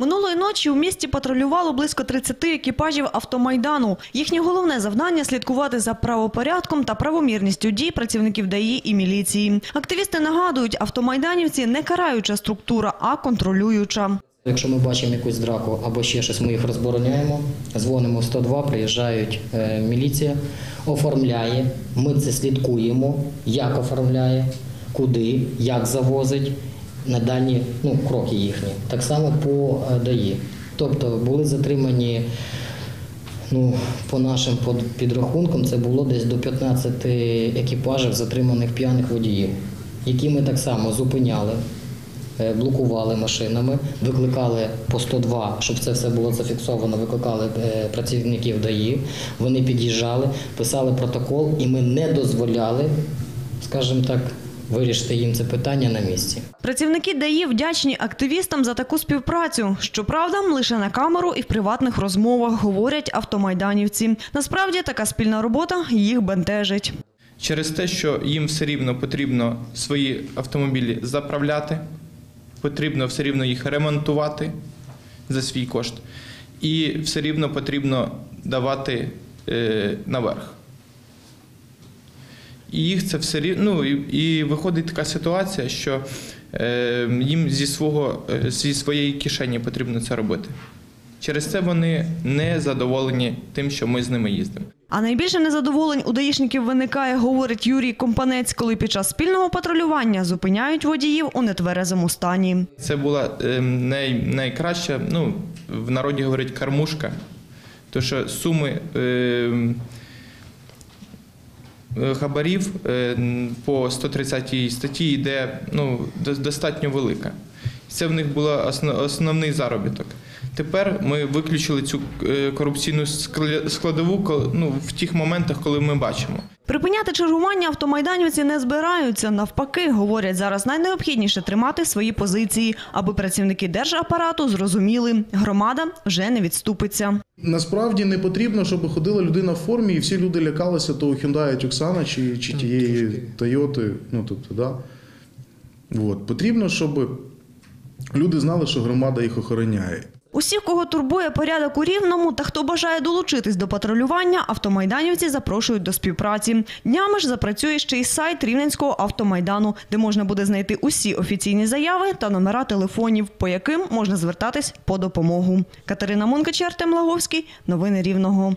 Минулої ночі у місті патрулювало близько 30 екіпажів автомайдану. Їхнє головне завдання слідкувати за правопорядком та правомірністю дій працівників ДАІ і міліції. Активісти нагадують, автомайданівці не караюча структура, а контролююча. Якщо ми бачимо якусь драку або ще щось, ми їх розбороняємо, дзвонимо в 102, приїжджають е, міліція, оформляє. Ми це слідкуємо, як оформляє, куди, як завозить, на дальні ну, кроки їхні. Так само по е, ДАІ. Тобто були затримані, ну, по нашим підрахункам, це було десь до 15 екіпажів затриманих п'яних водіїв, які ми так само зупиняли е, блокували машинами, викликали по 102, щоб це все було зафіксовано, викликали е, працівників ДАІ. Вони під'їжджали, писали протокол, і ми не дозволяли, скажімо так, вирішити їм це питання на місці. Працівники ДАІ вдячні активістам за таку співпрацю. Щоправда, лише на камеру і в приватних розмовах говорять автомайданівці. Насправді така спільна робота їх бентежить. через те, що їм все рівно потрібно свої автомобілі заправляти, потрібно все рівно їх ремонтувати за свій кошт, і все рівно потрібно давати е, наверх. І їх це все рівно. Ну, і, і виходить така ситуація, що е, їм зі, свого, е, зі своєї кишені потрібно це робити. Через це вони не задоволені тим, що ми з ними їздимо. А найбільше незадоволень у даїшників виникає, говорить Юрій Компанець, коли під час спільного патрулювання зупиняють водіїв у нетверезому стані. Це була е, най, найкраща, ну, в народі говорять кормушка, тому що суми е, хабарів е, по 130 статті йде ну, до- достатньо велика. Це в них був основний заробіток. Тепер ми виключили цю е, корупційну складову ну, в тих моментах, коли ми бачимо. Припиняти чергування автомайданівці не збираються. Навпаки, говорять, зараз найнеобхідніше тримати свої позиції, аби працівники держапарату зрозуміли, громада вже не відступиться. Насправді не потрібно, щоб ходила людина в формі, і всі люди лякалися того Hyundai Tucson чи, чи тієї Toyota. Ну тобто, да. От. Потрібно, щоб люди знали, що громада їх охороняє. Усіх, кого турбує порядок у Рівному та хто бажає долучитись до патрулювання, автомайданівці запрошують до співпраці. Днями ж запрацює ще й сайт Рівненського автомайдану, де можна буде знайти усі офіційні заяви та номера телефонів, по яким можна звертатись по допомогу. Катерина Мункачер, Артем Лаговський. Новини Рівного.